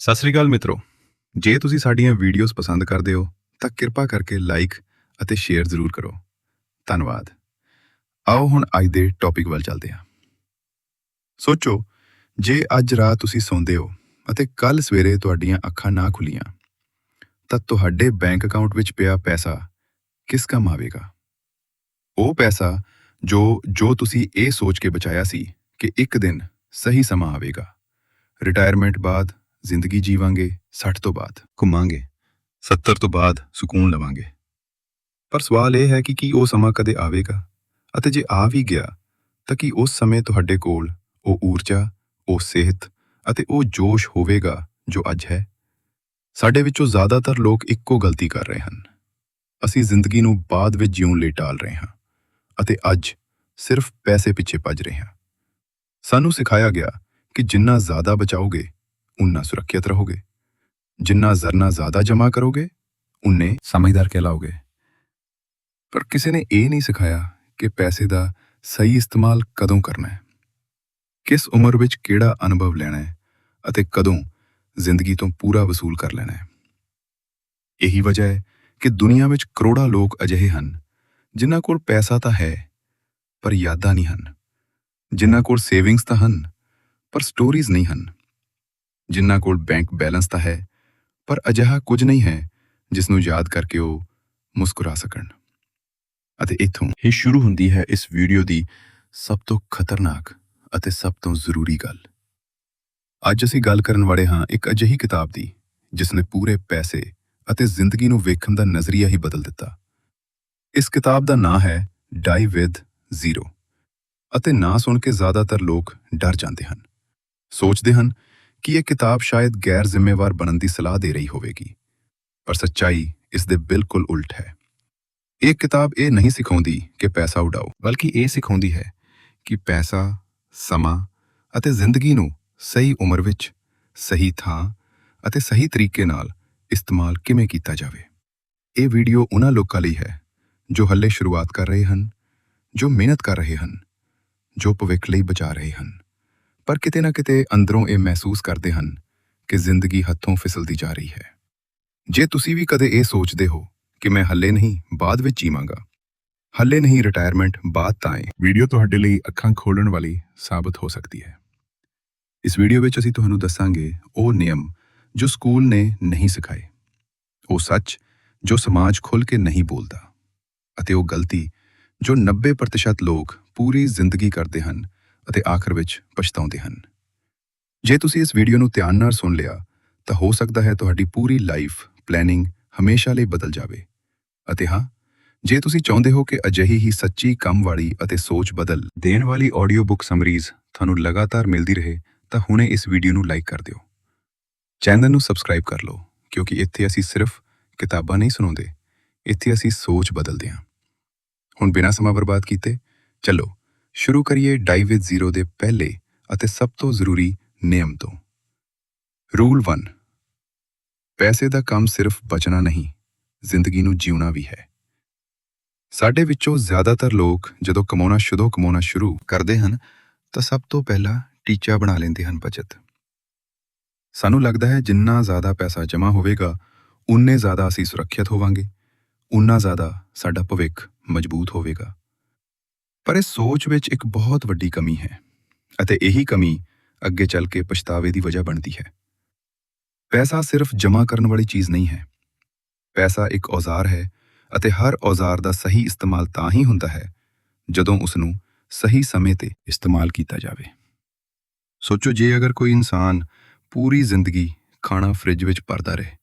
ਸਤਿ ਸ੍ਰੀ ਅਕਾਲ ਮਿੱਤਰੋ। ਜੇ ਤੁਸੀਂ ਸਾਡੀਆਂ ਵੀਡੀਓਜ਼ ਪਸੰਦ ਕਰਦੇ ਹੋ, ਤਾਂ ਕਿਰਪਾ ਕਰਕੇ ਲਾਈਕ ਅਤੇ ਸ਼ੇਅਰ ਜ਼ਰੂਰ ਕਰੋ। ਧੰਨਵਾਦ। ਆਓ ਹੁਣ ਅੱਜ ਦੇ ਟੌਪਿਕ ਵੱਲ ਚੱਲਦੇ ਹਾਂ। ਸੋਚੋ, ਜੇ ਅੱਜ ਰਾਤ ਤੁਸੀਂ ਸੌਂਦੇ ਹੋ ਅਤੇ ਕੱਲ ਸਵੇਰੇ ਤੁਹਾਡੀਆਂ ਅੱਖਾਂ ਨਾ ਖੁੱਲੀਆਂ, ਤਾਂ ਤੁਹਾਡੇ ਬੈਂਕ ਅਕਾਊਂਟ ਵਿੱਚ ਪਿਆ ਪੈਸਾ ਕਿਸ ਕੰਮ ਆਵੇਗਾ? ਉਹ ਪੈਸਾ ਜੋ ਜੋ ਤੁਸੀਂ ਇਹ ਸੋਚ ਕੇ ਬਚਾਇਆ ਸੀ ਕਿ ਇੱਕ ਦਿਨ ਸਹੀ ਸਮਾਂ ਆਵੇਗਾ। ਰਿਟਾਇਰਮੈਂਟ ਬਾਅਦ ਜ਼ਿੰਦਗੀ ਜੀਵਾਂਗੇ 60 ਤੋਂ ਬਾਅਦ, ਘੁੰਮਾਂਗੇ 70 ਤੋਂ ਬਾਅਦ ਸਕੂਨ ਲਵਾਂਗੇ। ਪਰ ਸਵਾਲ ਇਹ ਹੈ ਕਿ ਕੀ ਉਹ ਸਮਾਂ ਕਦੇ ਆਵੇਗਾ? ਅਤੇ ਜੇ ਆ ਵੀ ਗਿਆ, ਤਾਂ ਕੀ ਉਸ ਸਮੇਂ ਤੁਹਾਡੇ ਕੋਲ ਉਹ ਊਰਜਾ, ਉਹ ਸਿਹਤ ਅਤੇ ਉਹ ਜੋਸ਼ ਹੋਵੇਗਾ ਜੋ ਅੱਜ ਹੈ? ਸਾਡੇ ਵਿੱਚੋਂ ਜ਼ਿਆਦਾਤਰ ਲੋਕ ਇੱਕੋ ਗਲਤੀ ਕਰ ਰਹੇ ਹਨ। ਅਸੀਂ ਜ਼ਿੰਦਗੀ ਨੂੰ ਬਾਅਦ ਵਿੱਚ ਜਿਉਣ ਲਈ ਟਾਲ ਰਹੇ ਹਾਂ ਅਤੇ ਅੱਜ ਸਿਰਫ ਪੈਸੇ ਪਿੱਛੇ ਭੱਜ ਰਹੇ ਹਾਂ। ਸਾਨੂੰ ਸਿਖਾਇਆ ਗਿਆ ਕਿ ਜਿੰਨਾ ਜ਼ਿਆਦਾ ਬਚਾਓਗੇ ਉਨਾ ਸੁਰੱਖਿਅਤ ਰਹੋਗੇ ਜਿੰਨਾ ਜ਼ਰਨਾ ਜ਼ਿਆਦਾ ਜਮ੍ਹਾਂ ਕਰੋਗੇ ਉਨੇ ਸਮਝਦਾਰ ਕਹਿਲਾਓਗੇ ਪਰ ਕਿਸੇ ਨੇ ਇਹ ਨਹੀਂ ਸਿਖਾਇਆ ਕਿ ਪੈਸੇ ਦਾ ਸਹੀ ਇਸਤੇਮਾਲ ਕਦੋਂ ਕਰਨਾ ਹੈ ਕਿਸ ਉਮਰ ਵਿੱਚ ਕਿਹੜਾ ਅਨੁਭਵ ਲੈਣਾ ਹੈ ਅਤੇ ਕਦੋਂ ਜ਼ਿੰਦਗੀ ਤੋਂ ਪੂਰਾ ਵਸੂਲ ਕਰ ਲੈਣਾ ਹੈ ਇਹੀ ਵਜ੍ਹਾ ਹੈ ਕਿ ਦੁਨੀਆ ਵਿੱਚ ਕਰੋੜਾਂ ਲੋਕ ਅਜਿਹੇ ਹਨ ਜਿਨ੍ਹਾਂ ਕੋਲ ਪੈਸਾ ਤਾਂ ਹੈ ਪਰ ਯਾਦਾਂ ਨਹੀਂ ਹਨ ਜਿਨ੍ਹਾਂ ਕੋਲ ਸੇਵਿੰਗਸ ਤਾਂ ਹਨ ਪਰ ਸਟੋਰੀਜ਼ ਨਹੀਂ ਹਨ ਜਿਨ੍ਹਾਂ ਕੋਲ ਬੈਂਕ ਬੈਲੈਂਸ ਤਾਂ ਹੈ, ਪਰ ਅਜਿਹਾ ਕੁਝ ਨਹੀਂ ਹੈ ਜਿਸ ਨੂੰ ਯਾਦ ਕਰਕੇ ਉਹ ਮੁਸਕਰਾ ਸਕਣ। ਅਤੇ ਇੱਥੋਂ ਹੀ ਸ਼ੁਰੂ ਹੁੰਦੀ ਹੈ ਇਸ ਵੀਡੀਓ ਦੀ ਸਭ ਤੋਂ ਖਤਰਨਾਕ ਅਤੇ ਸਭ ਤੋਂ ਜ਼ਰੂਰੀ ਗੱਲ। ਅੱਜ ਅਸੀਂ ਗੱਲ ਕਰਨ ਵਾਲੇ ਹਾਂ ਇੱਕ ਅਜਿਹੀ ਕਿਤਾਬ ਦੀ ਜਿਸ ਨੇ ਪੂਰੇ ਪੈਸੇ ਅਤੇ ਜ਼ਿੰਦਗੀ ਨੂੰ ਵੇਖਣ ਦਾ ਨਜ਼ਰੀਆ ਹੀ ਬਦਲ ਦਿੱਤਾ। ਇਸ ਕਿਤਾਬ ਦਾ ਨਾਂ ਹੈ ਡਾਈ ਵਿਦ ਜ਼ੀਰੋ ਅਤੇ ਨਾਂ ਸੁਣ ਕੇ ਜ਼ਿਆਦਾਤਰ ਲੋਕ ਡਰ ਜਾਂਦੇ ਹਨ। ਸੋਚਦੇ ਹਨ ਕਿ ਇਹ ਕਿਤਾਬ ਸ਼ਾਇਦ ਗੈਰ ਜ਼ਿੰਮੇਵਾਰ ਬਣਨ ਦੀ ਸਲਾਹ ਦੇ ਰਹੀ ਹੋਵੇਗੀ। ਪਰ ਸੱਚਾਈ ਇਸ ਦੇ ਬਿਲਕੁਲ ਉਲਟ ਹੈ। ਇਹ ਕਿਤਾਬ ਇਹ ਨਹੀਂ ਸਿਖਾਉਂਦੀ ਕਿ ਪੈਸਾ ਉਡਾਓ, ਬਲਕਿ ਇਹ ਸਿਖਾਉਂਦੀ ਹੈ ਕਿ ਪੈਸਾ, ਸਮਾਂ ਅਤੇ ਜ਼ਿੰਦਗੀ ਨੂੰ ਸਹੀ ਉਮਰ ਵਿੱਚ, ਸਹੀ ਥਾਂ ਅਤੇ ਸਹੀ ਤਰੀਕੇ ਨਾਲ ਇਸਤੇਮਾਲ ਕਿਵੇਂ ਕੀਤਾ ਜਾਵੇ। ਇਹ ਵੀਡੀਓ ਉਹਨਾਂ ਲੋਕਾਂ ਲਈ ਹੈ ਜੋ ਹੱਲੇ ਸ਼ੁਰੂਆਤ ਕਰ ਰਹੇ ਹਨ, ਜੋ ਮਿਹਨਤ ਕਰ ਰਹੇ ਹਨ, ਜੋ ਭਵਿੱਖ ਲਈ ਬਚਾ ਰਹੇ ਹਨ। ਪਰ ਕਿਤੇ ਨਾ ਕਿਤੇ ਅੰਦਰੋਂ ਇਹ ਮਹਿਸੂਸ ਕਰਦੇ ਹਨ ਕਿ ਜ਼ਿੰਦਗੀ ਹੱਥੋਂ ਫਿਸਲਦੀ ਜਾ ਰਹੀ ਹੈ। ਜੇ ਤੁਸੀਂ ਵੀ ਕਦੇ ਇਹ ਸੋਚਦੇ ਹੋ ਕਿ ਮੈਂ ਹੱਲੇ ਨਹੀਂ, ਬਾਅਦ ਵਿੱਚ ਜੀਵਾਂਗਾ। ਹੱਲੇ ਨਹੀਂ ਰਿਟਾਇਰਮੈਂਟ ਬਾਅਦ ਤਾਂ ਹੈ ਵੀਡੀਓ ਤੁਹਾਡੇ ਲਈ ਅੱਖਾਂ ਖੋਲਣ ਵਾਲੀ ਸਾਬਤ ਹੋ ਸਕਦੀ ਹੈ। ਇਸ ਵੀਡੀਓ ਵਿੱਚ ਅਸੀਂ ਤੁਹਾਨੂੰ ਦੱਸਾਂਗੇ ਉਹ ਨਿਯਮ ਜੋ ਸਕੂਲ ਨੇ ਨਹੀਂ ਸਿਖਾਏ। ਉਹ ਸੱਚ ਜੋ ਸਮਾਜ ਖੁੱਲ ਕੇ ਨਹੀਂ ਬੋਲਦਾ ਅਤੇ ਉਹ ਗਲਤੀ ਜੋ 90% ਲੋਕ ਪੂਰੀ ਜ਼ਿੰਦਗੀ ਕਰਦੇ ਹਨ ਅਤੇ ਆਖਰ ਵਿੱਚ ਪਛਤਾਉਂਦੇ ਹਨ। ਜੇ ਤੁਸੀਂ ਇਸ ਵੀਡੀਓ ਨੂੰ ਧਿਆਨ ਨਾਲ ਸੁਣ ਲਿਆ, ਤਾਂ ਹੋ ਸਕਦਾ ਹੈ ਤੁਹਾਡੀ ਪੂਰੀ ਲਾਈਫ ਪਲੈਨਿੰਗ ਹਮੇਸ਼ਾ ਲਈ ਬਦਲ ਜਾਵੇ। ਅਤੇ ਹਾਂ, ਜੇ ਤੁਸੀਂ ਚਾਹੁੰਦੇ ਹੋ ਕਿ ਅਜਿਹੀ ਹੀ ਸੱਚੀ ਕੰਮ ਵਾਲੀ ਅਤੇ ਸੋਚ ਬਦਲ ਦੇਣ ਵਾਲੀ ਆਡੀਓ ਬੁੱਕ ਸਮਰੀਜ਼ ਤੁਹਾਨੂੰ ਲਗਾਤਾਰ ਮਿਲਦੀ ਰਹੇ, ਤਾਂ ਹੁਣੇ ਇਸ ਵੀਡੀਓ ਨੂੰ ਲਾਈਕ ਕਰ ਦਿਓ। ਚੈਨਲ ਨੂੰ ਸਬਸਕ੍ਰਾਈਬ ਕਰ ਲਓ, ਕਿਉਂਕਿ ਇੱਥੇ ਅਸੀਂ ਸਿਰਫ ਕਿਤਾਬਾਂ ਨਹੀਂ ਸੁਣਾਉਂਦੇ, ਇੱਥੇ ਅਸੀਂ ਸੋਚ ਬਦਲਦੇ ਹਾਂ। ਹੁਣ ਬਿਨਾਂ ਸਮਾਂ ਬਰਬਾਦ ਕੀਤੇ, ਚਲੋ ਸ਼ੁਰੂ ਕਰੀਏ ਡਾਈ ਵਿਦ ਜ਼ੀਰੋ ਦੇ ਪਹਿਲੇ ਅਤੇ ਸਭ ਤੋਂ ਜ਼ਰੂਰੀ ਨਿਯਮ ਤੋਂ। ਰੂਲ 1 ਪੈਸੇ ਦਾ ਕੰਮ ਸਿਰਫ ਬਚਣਾ ਨਹੀਂ, ਜ਼ਿੰਦਗੀ ਨੂੰ ਜਿਉਣਾ ਵੀ ਹੈ। ਸਾਡੇ ਵਿੱਚੋਂ ਜ਼ਿਆਦਾਤਰ ਲੋਕ ਜਦੋਂ ਕਮਾਉਣਾ ਸ਼ੁਰੂ ਕਮਾਉਣਾ ਸ਼ੁਰੂ ਕਰਦੇ ਹਨ, ਤਾਂ ਸਭ ਤੋਂ ਪਹਿਲਾਂ ਟੀਚਾ ਬਣਾ ਲੈਂਦੇ ਹਨ ਬਚਤ। ਸਾਨੂੰ ਲੱਗਦਾ ਹੈ ਜਿੰਨਾ ਜ਼ਿਆਦਾ ਪੈਸਾ ਜਮ੍ਹਾਂ ਹੋਵੇਗਾ, ਉਨੇ ਜ਼ਿਆਦਾ ਅਸੀਂ ਸੁਰੱਖਿਅਤ ਹੋਵਾਂਗੇ, ਉਨਾ ਜ਼ਿਆਦਾ ਸਾਡਾ ਭਵਿੱਖ ਮਜ਼ਬੂਤ ਹੋਵੇਗਾ। ਪਰ ਇਸ ਸੋਚ ਵਿੱਚ ਇੱਕ ਬਹੁਤ ਵੱਡੀ ਕਮੀ ਹੈ ਅਤੇ ਇਹੀ ਕਮੀ ਅੱਗੇ ਚੱਲ ਕੇ ਪਛਤਾਵੇ ਦੀ ਵਜ੍ਹਾ ਬਣਦੀ ਹੈ। ਪੈਸਾ ਸਿਰਫ ਜਮ੍ਹਾਂ ਕਰਨ ਵਾਲੀ ਚੀਜ਼ ਨਹੀਂ ਹੈ। ਪੈਸਾ ਇੱਕ ਔਜ਼ਾਰ ਹੈ ਅਤੇ ਹਰ ਔਜ਼ਾਰ ਦਾ ਸਹੀ ਇਸਤੇਮਾਲ ਤਾਂ ਹੀ ਹੁੰਦਾ ਹੈ ਜਦੋਂ ਉਸ ਨੂੰ ਸਹੀ ਸਮੇਂ ਤੇ ਇਸਤੇਮਾਲ ਕੀਤਾ ਜਾਵੇ। ਸੋਚੋ ਜੇ ਅਗਰ ਕੋਈ ਇਨਸਾਨ ਪੂਰੀ ਜ਼ਿੰਦਗੀ ਖਾਣਾ ਫ੍ਰਿਜ ਵਿੱਚ ਭਰਦਾ ਰਹੇ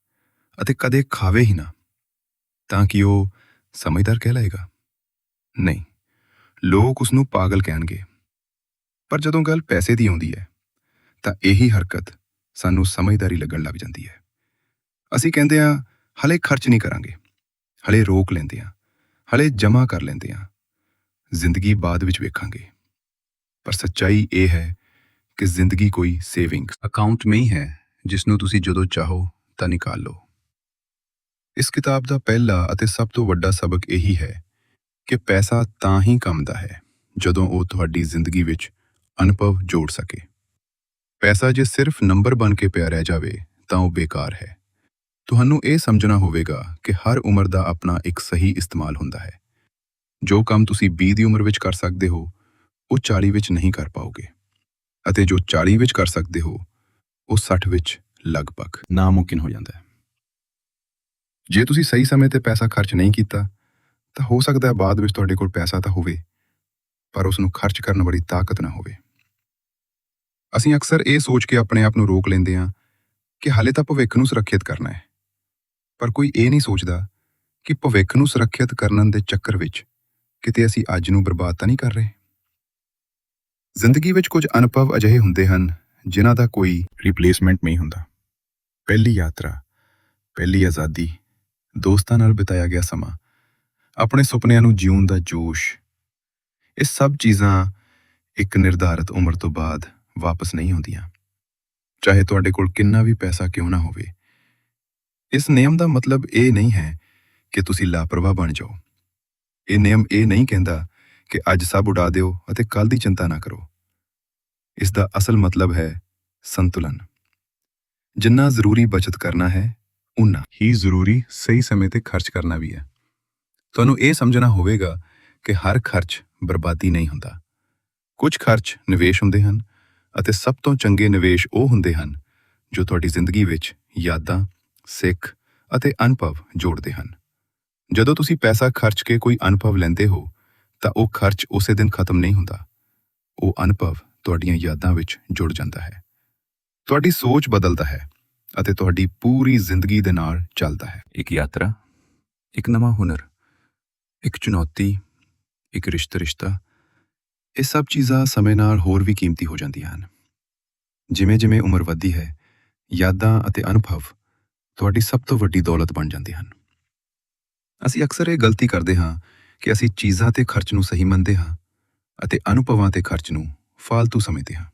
ਅਤੇ ਕਦੇ ਖਾਵੇ ਹੀ ਨਾ, ਤਾਂ ਕਿ ਉਹ ਸਮਝਦਾਰ ਕਹਿਲਾਏਗਾ? ਨਹੀਂ। ਲੋਕ ਉਸ ਨੂੰ ਪਾਗਲ ਕਹਿਣਗੇ। ਪਰ ਜਦੋਂ ਗੱਲ ਪੈਸੇ ਦੀ ਆਉਂਦੀ ਹੈ, ਤਾਂ ਇਹੀ ਹਰਕਤ ਸਾਨੂੰ ਸਮਝਦਾਰੀ ਲੱਗਣ ਲੱਗ ਜਾਂਦੀ ਹੈ। ਅਸੀਂ ਕਹਿੰਦੇ ਹਾਂ, ਹਲੇ ਖਰਚ ਨਹੀਂ ਕਰਾਂਗੇ। ਹਲੇ ਰੋਕ ਲੈਂਦੇ ਹਾਂ। ਹਲੇ ਜਮ੍ਹਾਂ ਕਰ ਲੈਂਦੇ ਹਾਂ। ਜ਼ਿੰਦਗੀ ਬਾਅਦ ਵਿੱਚ ਵੇਖਾਂਗੇ। ਪਰ ਸੱਚਾਈ ਇਹ ਹੈ ਕਿ ਜ਼ਿੰਦਗੀ ਕੋਈ ਸੇਵਿੰਗ ਅਕਾਊਂਟ ਨਹੀਂ ਹੈ ਜਿਸ ਨੂੰ ਤੁਸੀਂ ਜਦੋਂ ਚਾਹੋ ਤਾਂ ਨਿਕਾਲ ਲਓ। ਇਸ ਕਿਤਾਬ ਦਾ ਪਹਿਲਾ ਅਤੇ ਸਭ ਤੋਂ ਵੱਡਾ ਸਬਕ ਇਹੀ ਹੈ ਕਿ ਪੈਸਾ ਤਾਂ ਹੀ ਕੰਮਦਾ ਹੈ ਜਦੋਂ ਉਹ ਤੁਹਾਡੀ ਜ਼ਿੰਦਗੀ ਵਿੱਚ ਅਨੁਭਵ ਜੋੜ ਸਕੇ। ਪੈਸਾ ਜੇ ਸਿਰਫ ਨੰਬਰ ਬਣ ਕੇ ਪਿਆ ਰਹਿ ਜਾਵੇ, ਤਾਂ ਉਹ ਬੇਕਾਰ ਹੈ। ਤੁਹਾਨੂੰ ਇਹ ਸਮਝਣਾ ਹੋਵੇਗਾ ਕਿ ਹਰ ਉਮਰ ਦਾ ਆਪਣਾ ਇੱਕ ਸਹੀ ਇਸਤੇਮਾਲ ਹੁੰਦਾ ਹੈ। ਜੋ ਕੰਮ ਤੁਸੀਂ 20 ਦੀ ਉਮਰ ਵਿੱਚ ਕਰ ਸਕਦੇ ਹੋ, ਉਹ 40 ਵਿੱਚ ਨਹੀਂ ਕਰ ਪਾਓਗੇ। ਅਤੇ ਜੋ 40 ਵਿੱਚ ਕਰ ਸਕਦੇ ਹੋ, ਉਹ 60 ਵਿੱਚ ਲਗਭਗ ਨਾਮੁਮਕਿਨ ਹੋ ਜਾਂਦਾ ਹੈ। ਜੇ ਤੁਸੀਂ ਸਹੀ ਸਮੇਂ ਤੇ ਪੈਸਾ ਖਰਚ ਨਹੀਂ ਕੀਤਾ ਤਾਂ ਹੋ ਸਕਦਾ ਹੈ ਬਾਅਦ ਵਿੱਚ ਤੁਹਾਡੇ ਕੋਲ ਪੈਸਾ ਤਾਂ ਹੋਵੇ, ਪਰ ਉਸ ਨੂੰ ਖਰਚ ਕਰਨ ਵਾਲੀ ਤਾਕਤ ਨਾ ਹੋਵੇ। ਅਸੀਂ ਅਕਸਰ ਇਹ ਸੋਚ ਕੇ ਆਪਣੇ ਆਪ ਨੂੰ ਰੋਕ ਲੈਂਦੇ ਹਾਂ ਕਿ ਹਾਲੇ ਤਾਂ ਭਵਿੱਖ ਨੂੰ ਸੁਰੱਖਿਅਤ ਕਰਨਾ ਹੈ। ਪਰ ਕੋਈ ਇਹ ਨਹੀਂ ਸੋਚਦਾ ਕਿ ਭਵਿੱਖ ਨੂੰ ਸੁਰੱਖਿਅਤ ਕਰਨ ਦੇ ਚੱਕਰ ਵਿੱਚ ਕਿਤੇ ਅਸੀਂ ਅੱਜ ਨੂੰ ਬਰਬਾਦ ਤਾਂ ਨਹੀਂ ਕਰ ਰਹੇ। ਜ਼ਿੰਦਗੀ ਵਿੱਚ ਕੁਝ ਅਨੁਭਵ ਅਜਿਹੇ ਹੁੰਦੇ ਹਨ ਜਿਨ੍ਹਾਂ ਦਾ ਕੋਈ ਰਿਪਲੇਸਮੈਂਟ ਨਹੀਂ ਹੁੰਦਾ। ਪਹਿਲੀ ਯਾਤਰਾ, ਪਹਿਲੀ ਆਜ਼ਾਦੀ, ਦੋਸਤਾਂ ਨਾਲ ਬਿਤਾਇਆ ਗਿਆ ਸਮਾਂ ਆਪਣੇ ਸੁਪਨਿਆਂ ਨੂੰ ਜਿਉਣ ਦਾ ਜੋਸ਼, ਇਹ ਸਭ ਚੀਜ਼ਾਂ ਇੱਕ ਨਿਰਧਾਰਤ ਉਮਰ ਤੋਂ ਬਾਅਦ ਵਾਪਸ ਨਹੀਂ ਹੁੰਦੀਆਂ ਚਾਹੇ ਤੁਹਾਡੇ ਕੋਲ ਕਿੰਨਾ ਵੀ ਪੈਸਾ ਕਿਉਂ ਨਾ ਹੋਵੇ, ਇਸ ਨਿਯਮ ਦਾ ਮਤਲਬ ਇਹ ਨਹੀਂ ਹੈ ਕਿ ਤੁਸੀਂ ਲਾਪਰਵਾਹ ਬਣ ਜਾਓ। ਇਹ ਨਿਯਮ ਇਹ ਨਹੀਂ ਕਹਿੰਦਾ ਕਿ ਅੱਜ ਸਭ ਉਡਾ ਦਿਓ ਅਤੇ ਕੱਲ ਦੀ ਚਿੰਤਾ ਨਾ ਕਰੋ। ਇਸ ਦਾ ਅਸਲ ਮਤਲਬ ਹੈ ਸੰਤੁਲਨ। ਜਿੰਨਾ ਜ਼ਰੂਰੀ ਬਚਤ ਕਰਨਾ ਹੈ ਉਨਾ ਹੀ ਜ਼ਰੂਰੀ ਸਹੀ ਸਮੇਂ ਤੇ ਖਰਚ ਕਰਨਾ ਵੀ ਹੈ। ਤੁਹਾਨੂੰ ਇਹ ਸਮਝਣਾ ਹੋਵੇਗਾ ਕਿ ਹਰ ਖਰਚ ਬਰਬਾਦੀ ਨਹੀਂ ਹੁੰਦਾ। ਕੁਝ ਖਰਚ ਨਿਵੇਸ਼ ਹੁੰਦੇ ਹਨ ਅਤੇ ਸਭ ਤੋਂ ਚੰਗੇ ਨਿਵੇਸ਼ ਉਹ ਹੁੰਦੇ ਹਨ ਜੋ ਤੁਹਾਡੀ ਜ਼ਿੰਦਗੀ ਵਿੱਚ ਯਾਦਾਂ, ਸਿੱਖ ਅਤੇ ਅਨੁਭਵ ਜੋੜਦੇ ਹਨ। ਜਦੋਂ ਤੁਸੀਂ ਪੈਸਾ ਖਰਚ ਕੇ ਕੋਈ ਅਨੁਭਵ ਲੈਂਦੇ ਹੋ, ਤਾਂ ਉਹ ਖਰਚ ਉਸੇ ਦਿਨ ਖਤਮ ਨਹੀਂ ਹੁੰਦਾ। ਉਹ ਅਨੁਭਵ ਤੁਹਾਡੀਆਂ ਯਾਦਾਂ ਵਿੱਚ ਜੁੜ ਜਾਂਦਾ ਹੈ। ਤੁਹਾਡੀ ਸੋਚ ਬਦਲਦਾ ਹੈ ਅਤੇ ਤੁਹਾਡੀ ਪੂਰੀ ਜ਼ਿੰਦਗੀ ਦੇ ਨਾਲ ਚੱਲਦਾ ਹੈ। ਇੱਕ ਯਾਤਰਾ, ਇੱਕ ਨਵਾਂ ਹੁਨਰ ਇੱਕ ਚੁਣੌਤੀ, ਇੱਕ ਰਿਸ਼ਤਾ ਰਿਸ਼ਤਾ, ਇਹ ਸਭ ਚੀਜ਼ਾਂ ਸਮੇਂ ਨਾਲ ਹੋਰ ਵੀ ਕੀਮਤੀ ਹੋ ਜਾਂਦੀਆਂ ਹਨ। ਜਿਵੇਂ ਜਿਵੇਂ ਉਮਰ ਵੱਧਦੀ ਹੈ, ਯਾਦਾਂ ਅਤੇ ਅਨੁਭਵ ਤੁਹਾਡੀ ਸਭ ਤੋਂ ਵੱਡੀ ਦੌਲਤ ਬਣ ਜਾਂਦੇ ਹਨ। ਅਸੀਂ ਅਕਸਰ ਇਹ ਗਲਤੀ ਕਰਦੇ ਹਾਂ ਕਿ ਅਸੀਂ ਚੀਜ਼ਾਂ ਤੇ ਖਰਚ ਨੂੰ ਸਹੀ ਮੰਨਦੇ ਹਾਂ ਅਤੇ ਅਨੁਭਵਾਂ ਤੇ ਖਰਚ ਨੂੰ ਫालतू ਸਮਝਦੇ ਹਾਂ।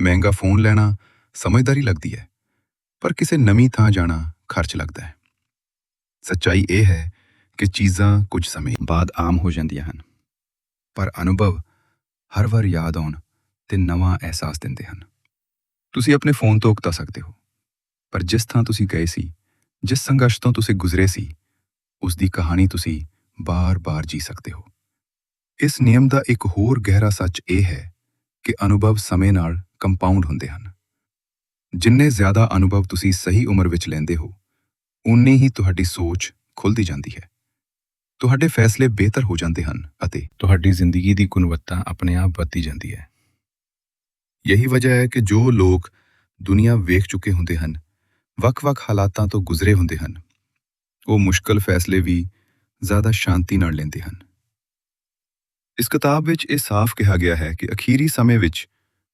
ਮਹਿੰਗਾ ਫੋਨ ਲੈਣਾ ਸਮਝਦਾਰੀ ਲੱਗਦੀ ਹੈ, ਪਰ ਕਿਸੇ ਨਵੀਂ ਥਾਂ ਜਾਣਾ ਖਰਚ ਲੱਗਦਾ ਹੈ। ਸੱਚਾਈ ਇਹ ਹੈ ਕਿ ਚੀਜ਼ਾਂ ਕੁਝ ਸਮੇਂ ਬਾਅਦ ਆਮ ਹੋ ਜਾਂਦੀਆਂ ਹਨ। ਪਰ ਅਨੁਭਵ ਹਰ ਵਾਰ ਯਾਦ ਆਉਣ ਤੇ ਨਵਾਂ ਅਹਿਸਾਸ ਦਿੰਦੇ ਹਨ। ਤੁਸੀਂ ਆਪਣੇ ਫੋਨ ਤੋਂ ਉਕਤਾ ਸਕਦੇ ਹੋ, ਪਰ ਜਿਸ ਥਾਂ ਤੁਸੀਂ ਗਏ ਸੀ, ਜਿਸ ਸੰਘਰਸ਼ ਤੋਂ ਤੁਸੀਂ ਗੁਜ਼ਰੇ ਸੀ ਉਸ ਦੀ ਕਹਾਣੀ ਤੁਸੀਂ ਬਾਰ-ਬਾਰ ਜੀ ਸਕਦੇ ਹੋ। ਇਸ ਨਿਯਮ ਦਾ ਇੱਕ ਹੋਰ ਗਹਿਰਾ ਸੱਚ ਇਹ ਹੈ ਕਿ ਅਨੁਭਵ ਸਮੇਂ ਨਾਲ ਕੰਪਾਊਂਡ ਹੁੰਦੇ ਹਨ। ਜਿੰਨੇ ਜ਼ਿਆਦਾ ਅਨੁਭਵ ਤੁਸੀਂ ਸਹੀ ਉਮਰ ਵਿੱਚ ਲੈਂਦੇ ਹੋ ਉਨੀ ਹੀ ਤੁਹਾਡੀ ਸੋਚ ਖੁੱਲਦੀ ਜਾਂਦੀ ਹੈ। ਤੁਹਾਡੇ ਫੈਸਲੇ ਬਿਹਤਰ ਹੋ ਜਾਂਦੇ ਹਨ ਅਤੇ ਤੁਹਾਡੀ ਜ਼ਿੰਦਗੀ ਦੀ ਗੁਣਵੱਤਾ ਆਪਣੇ ਆਪ ਵੱਧਦੀ ਜਾਂਦੀ ਹੈ। ਯਹੀ ਵਜ੍ਹਾ ਹੈ ਕਿ ਜੋ ਲੋਕ ਦੁਨੀਆ ਵੇਖ ਚੁੱਕੇ ਹੁੰਦੇ ਹਨ, ਵੱਖ-ਵੱਖ ਹਾਲਾਤਾਂ ਤੋਂ ਗੁਜ਼ਰੇ ਹੁੰਦੇ ਹਨ, ਉਹ ਮੁਸ਼ਕਲ ਫੈਸਲੇ ਵੀ ਜ਼ਿਆਦਾ ਸ਼ਾਂਤੀ ਨਾਲ ਲੈਂਦੇ ਹਨ। ਇਸ ਕਿਤਾਬ ਵਿੱਚ ਇਹ ਸਾਫ਼ ਕਿਹਾ ਗਿਆ ਹੈ ਕਿ ਅਖੀਰੀ ਸਮੇਂ ਵਿੱਚ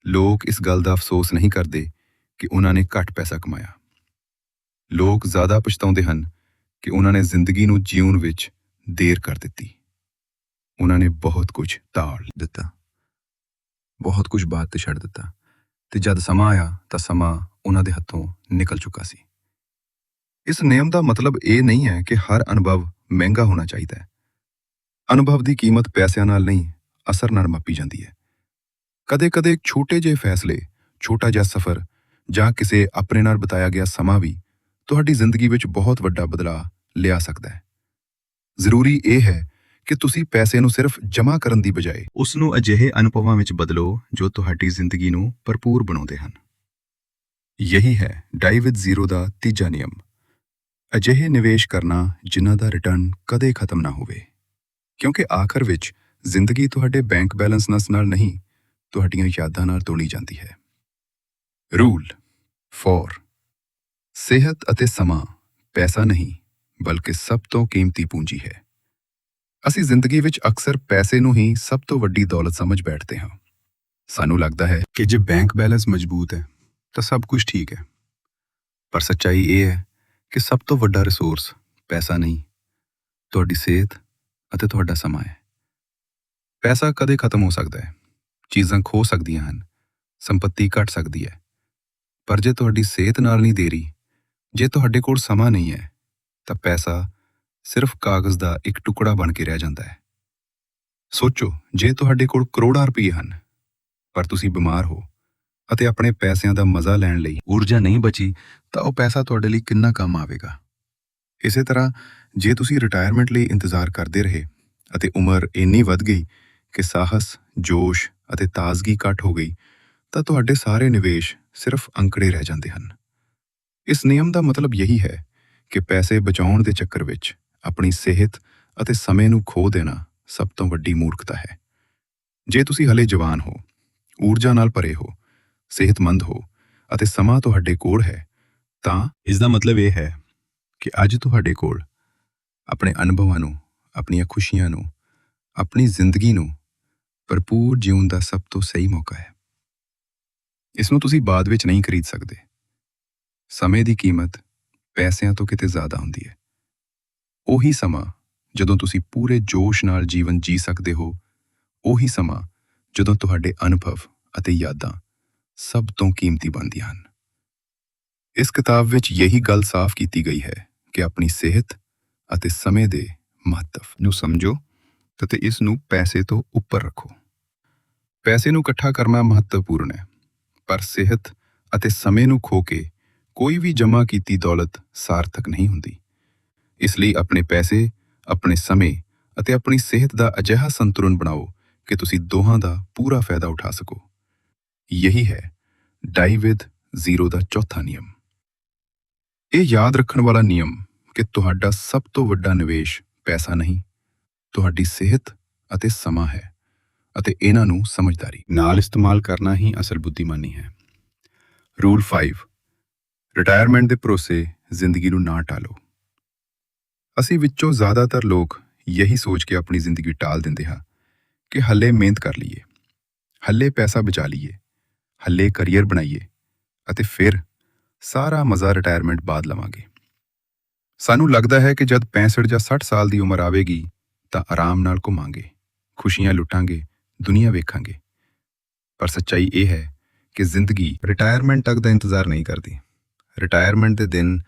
ਲੋਕ ਇਸ ਗੱਲ ਦਾ ਅਫਸੋਸ ਨਹੀਂ ਕਰਦੇ ਕਿ ਉਹਨਾਂ ਨੇ ਘੱਟ ਪੈਸਾ ਕਮਾਇਆ। ਲੋਕ ਜ਼ਿਆਦਾ ਪਛਤਾਉਂਦੇ ਹਨ ਕਿ ਉਹਨਾਂ ਨੇ ਜ਼ਿੰਦਗੀ ਨੂੰ ਜੀਉਣ ਵਿੱਚ ਦੇਰ ਕਰ ਦਿੱਤੀ। ਉਹਨਾਂ ਨੇ ਬਹੁਤ ਕੁਝ ਟਾਲ ਦਿੱਤਾ। ਬਹੁਤ ਕੁਝ ਬਾਅਦ ਤੇ ਛੱਡ ਦਿੱਤਾ। ਤੇ ਜਦ ਸਮਾਂ ਆਇਆ, ਤਾਂ ਸਮਾਂ ਉਹਨਾਂ ਦੇ ਹੱਥੋਂ ਨਿਕਲ ਚੁੱਕਾ ਸੀ। ਇਸ ਨਿਯਮ ਦਾ ਮਤਲਬ ਇਹ ਨਹੀਂ ਹੈ ਕਿ ਹਰ ਅਨੁਭਵ ਮਹਿੰਗਾ ਹੋਣਾ ਚਾਹੀਦਾ ਹੈ। ਅਨੁਭਵ ਦੀ ਕੀਮਤ ਪੈਸਿਆਂ ਨਾਲ ਨਹੀਂ, ਅਸਰ ਨਾਲ ਮਾਪੀ ਜਾਂਦੀ ਹੈ। ਕਦੇ-ਕਦੇ ਛੋਟੇ ਜਿਹੇ ਫੈਸਲੇ, ਛੋਟਾ ਜਿਹਾ ਸਫ਼ਰ ਜਾਂ ਕਿਸੇ ਆਪਣੇ ਨਾਲ ਬਿਤਾਇਆ ਗਿਆ ਸਮਾਂ ਵੀ ਤੁਹਾਡੀ ਜ਼ਿੰਦਗੀ ਵਿੱਚ ਬਹੁਤ ਵੱਡਾ ਬਦਲਾਅ ਲਿਆ ਸਕਦਾ ਹੈ। ਜ਼ਰੂਰੀ ਇਹ ਹੈ ਕਿ ਤੁਸੀਂ ਪੈਸੇ ਨੂੰ ਸਿਰਫ ਜਮ੍ਹਾਂ ਕਰਨ ਦੀ ਬਜਾਏ ਉਸ ਨੂੰ ਅਜਿਹੇ ਅਨੁਭਵਾਂ ਵਿੱਚ ਬਦਲੋ ਜੋ ਤੁਹਾਡੀ ਜ਼ਿੰਦਗੀ ਨੂੰ ਭਰਪੂਰ ਬਣਾਉਂਦੇ ਹਨ। ਯਹੀ ਹੈ ਡਾਈ ਵਿਦ ਜ਼ੀਰੋ ਦਾ ਤੀਜਾ ਨਿਯਮ। ਅਜਿਹੇ ਨਿਵੇਸ਼ ਕਰਨਾ ਜਿਨ੍ਹਾਂ ਦਾ ਰਿਟਰਨ ਕਦੇ ਖਤਮ ਨਾ ਹੋਵੇ। ਕਿਉਂਕਿ ਆਖਰ ਵਿੱਚ ਜ਼ਿੰਦਗੀ ਤੁਹਾਡੇ ਬੈਂਕ ਬੈਲੈਂਸ ਨਾਲ ਨਹੀਂ, ਤੁਹਾਡੀਆਂ ਯਾਦਾਂ ਨਾਲ ਤੋੜੀ ਜਾਂਦੀ ਹੈ। ਰੂਲ 4 ਸਿਹਤ ਅਤੇ ਸਮਾਂ, ਪੈਸਾ ਨਹੀਂ। ਬਲਕਿ ਸਭ ਤੋਂ ਕੀਮਤੀ ਪੂੰਜੀ ਹੈ। ਅਸੀਂ ਜ਼ਿੰਦਗੀ ਵਿੱਚ ਅਕਸਰ ਪੈਸੇ ਨੂੰ ਹੀ ਸਭ ਤੋਂ ਵੱਡੀ ਦੌਲਤ ਸਮਝ ਬੈਠਦੇ ਹਾਂ। ਸਾਨੂੰ ਲੱਗਦਾ ਹੈ ਕਿ ਜੇ ਬੈਂਕ ਬੈਲੈਂਸ ਮਜ਼ਬੂਤ ਹੈ, ਤਾਂ ਸਭ ਕੁਝ ਠੀਕ ਹੈ। ਪਰ ਸੱਚਾਈ ਇਹ ਹੈ ਕਿ ਸਭ ਤੋਂ ਵੱਡਾ ਰਿਸੋਰਸ ਪੈਸਾ ਨਹੀਂ, ਤੁਹਾਡੀ ਸਿਹਤ ਅਤੇ ਤੁਹਾਡਾ ਸਮਾਂ ਹੈ। ਪੈਸਾ ਕਦੇ ਖਤਮ ਹੋ ਸਕਦਾ ਹੈ, ਚੀਜ਼ਾਂ ਖੋ ਸਕਦੀਆਂ ਹਨ, ਸੰਪਤੀ ਘਟ ਸਕਦੀ ਹੈ। ਪਰ ਜੇ ਤੁਹਾਡੀ ਸਿਹਤ ਨਾਲ ਨਹੀਂ ਦੇਰੀ, ਜੇ ਤੁਹਾਡੇ ਕੋਲ ਸਮਾਂ ਨਹੀਂ ਹੈ ਤਾਂ ਪੈਸਾ ਸਿਰਫ ਕਾਗਜ਼ ਦਾ ਇੱਕ ਟੁਕੜਾ ਬਣ ਕੇ ਰਹਿ ਜਾਂਦਾ ਹੈ। ਸੋਚੋ, ਜੇ ਤੁਹਾਡੇ ਕੋਲ ਕਰੋੜਾਂ ਰੁਪਏ ਹਨ, ਪਰ ਤੁਸੀਂ ਬਿਮਾਰ ਹੋ ਅਤੇ ਆਪਣੇ ਪੈਸਿਆਂ ਦਾ ਮਜ਼ਾ ਲੈਣ ਲਈ ਊਰਜਾ ਨਹੀਂ ਬਚੀ, ਤਾਂ ਉਹ ਪੈਸਾ ਤੁਹਾਡੇ ਲਈ ਕਿੰਨਾ ਕੰਮ ਆਵੇਗਾ? ਇਸੇ ਤਰ੍ਹਾਂ, ਜੇ ਤੁਸੀਂ ਰਿਟਾਇਰਮੈਂਟ ਲਈ ਇੰਤਜ਼ਾਰ ਕਰਦੇ ਰਹੇ ਅਤੇ ਉਮਰ ਇੰਨੀ ਵੱਧ ਗਈ ਕਿ ਸਾਹਸ, ਜੋਸ਼ ਅਤੇ ਤਾਜ਼ਗੀ ਘਟ ਹੋ ਗਈ, ਤਾਂ ਤੁਹਾਡੇ ਸਾਰੇ ਨਿਵੇਸ਼ ਸਿਰਫ ਅੰਕੜੇ ਰਹਿ ਜਾਂਦੇ ਹਨ। ਇਸ ਨਿਯਮ ਦਾ ਮਤਲਬ ਯਹੀ ਹੈ ਕਿ ਪੈਸੇ ਬਚਾਉਣ ਦੇ ਚੱਕਰ ਵਿੱਚ ਆਪਣੀ ਸਿਹਤ ਅਤੇ ਸਮੇਂ ਨੂੰ ਖੋ ਦੇਣਾ ਸਭ ਤੋਂ ਵੱਡੀ ਮੂਰਖਤਾ ਹੈ। ਜੇ ਤੁਸੀਂ ਹਲੇ ਜਵਾਨ ਹੋ, ਊਰਜਾ ਨਾਲ ਭਰੇ ਹੋ, ਸਿਹਤਮੰਦ ਹੋ ਅਤੇ ਸਮਾਂ ਤੁਹਾਡੇ ਕੋਲ ਹੈ, ਤਾਂ ਇਸ ਦਾ ਮਤਲਬ ਇਹ ਹੈ ਕਿ ਅੱਜ ਤੁਹਾਡੇ ਕੋਲ ਆਪਣੇ ਅਨੁਭਵਾਂ ਨੂੰ, ਆਪਣੀਆਂ ਖੁਸ਼ੀਆਂ ਨੂੰ, ਆਪਣੀ ਜ਼ਿੰਦਗੀ ਨੂੰ ਭਰਪੂਰ ਜਿਉਣ ਦਾ ਸਭ ਤੋਂ ਸਹੀ ਮੌਕਾ ਹੈ। ਇਸ ਨੂੰ ਤੁਸੀਂ ਬਾਅਦ ਵਿੱਚ ਨਹੀਂ ਖਰੀਦ ਸਕਦੇ। ਸਮੇਂ ਦੀ ਕੀਮਤ ਪੈਸਿਆਂ ਤੋਂ ਕਿਤੇ ਜ਼ਿਆਦਾ ਹੁੰਦੀ ਹੈ। ਉਹੀ ਸਮਾਂ ਜਦੋਂ ਤੁਸੀਂ ਪੂਰੇ ਜੋਸ਼ ਨਾਲ ਜੀਵਨ ਜੀ ਸਕਦੇ ਹੋ, ਉਹੀ ਸਮਾਂ ਜਦੋਂ ਤੁਹਾਡੇ ਅਨੁਭਵ ਅਤੇ ਯਾਦਾਂ ਸਭ ਤੋਂ ਕੀਮਤੀ ਬਣਦੀਆਂ ਹਨ। ਇਸ ਕਿਤਾਬ ਵਿੱਚ ਇਹੀ ਗੱਲ ਸਾਫ਼ ਕੀਤੀ ਗਈ ਹੈ ਕਿ ਆਪਣੀ ਸਿਹਤ ਅਤੇ ਸਮੇਂ ਦੇ ਮਹੱਤਵ ਨੂੰ ਸਮਝੋ ਅਤੇ ਇਸ ਨੂੰ ਪੈਸੇ ਤੋਂ ਉੱਪਰ ਰੱਖੋ। ਪੈਸੇ ਨੂੰ ਇਕੱਠਾ ਕਰਨਾ ਮਹੱਤਵਪੂਰਨ ਹੈ, ਪਰ ਸਿਹਤ ਅਤੇ ਸਮੇਂ ਨੂੰ ਖੋ ਕੇ ਕੋਈ ਵੀ ਜਮ੍ਹਾਂ ਕੀਤੀ ਦੌਲਤ ਸਾਰਥਕ ਨਹੀਂ ਹੁੰਦੀ। ਇਸ ਲਈ ਆਪਣੇ ਪੈਸੇ, ਆਪਣੇ ਸਮੇਂ ਅਤੇ ਆਪਣੀ ਸਿਹਤ ਦਾ ਅਜਿਹਾ ਸੰਤੁਲਨ ਬਣਾਓ ਕਿ ਤੁਸੀਂ ਦੋਹਾਂ ਦਾ ਪੂਰਾ ਫਾਇਦਾ ਉਠਾ ਸਕੋ। ਯਹੀ ਹੈ ਡਾਈ ਵਿਦ ਜ਼ੀਰੋ ਦਾ ਚੌਥਾ ਨਿਯਮ। ਇਹ ਯਾਦ ਰੱਖਣ ਵਾਲਾ ਨਿਯਮ ਕਿ ਤੁਹਾਡਾ ਸਭ ਤੋਂ ਵੱਡਾ ਨਿਵੇਸ਼ ਪੈਸਾ ਨਹੀਂ, ਤੁਹਾਡੀ ਸਿਹਤ ਅਤੇ ਸਮਾਂ ਹੈ ਅਤੇ ਇਹਨਾਂ ਨੂੰ ਸਮਝਦਾਰੀ। ਨਾਲ ਇਸਤੇਮਾਲ ਕਰਨਾ ਹੀ ਅਸਲ ਬੁੱਧੀਮਾਨੀ ਹੈ। ਰੂਲ 5 ਰਿਟਾਇਰਮੈਂਟ ਦੇ ਭਰੋਸੇ ਜ਼ਿੰਦਗੀ ਨੂੰ ਨਾ ਟਾਲੋ। ਅਸੀਂ ਵਿੱਚੋਂ ਜ਼ਿਆਦਾਤਰ ਲੋਕ ਯਹੀ ਸੋਚ ਕੇ ਆਪਣੀ ਜ਼ਿੰਦਗੀ ਟਾਲ ਦਿੰਦੇ ਹਾਂ ਕਿ ਹੱਲੇ ਮਿਹਨਤ ਕਰ ਲਈਏ, ਹੱਲੇ ਪੈਸਾ ਬਚਾ ਲਈਏ, ਹੱਲੇ ਕੈਰੀਅਰ ਬਣਾਈਏ ਅਤੇ ਫਿਰ ਸਾਰਾ ਮਜ਼ਾ ਰਿਟਾਇਰਮੈਂਟ ਬਾਅਦ ਲਵਾਂਗੇ। ਸਾਨੂੰ ਲੱਗਦਾ ਹੈ ਕਿ ਜਦ 65 ਜਾਂ 60 ਸਾਲ ਦੀ ਉਮਰ ਆਵੇਗੀ ਤਾਂ ਆਰਾਮ ਨਾਲ ਘੁੰਮਾਂਗੇ, ਖੁਸ਼ੀਆਂ ਲੁੱਟਾਂਗੇ, ਦੁਨੀਆ ਵੇਖਾਂਗੇ। ਪਰ ਸੱਚਾਈ ਇਹ ਹੈ ਕਿ ਜ਼ਿੰਦਗੀ ਰਿਟਾਇਰਮੈਂਟ ਤੱਕ ਦਾ ਇੰਤਜ਼ਾਰ ਨਹੀਂ ਕਰਦੀ। ਰਿਟਾਇਰਮੈਂਟ ਦੇ ਦਿਨ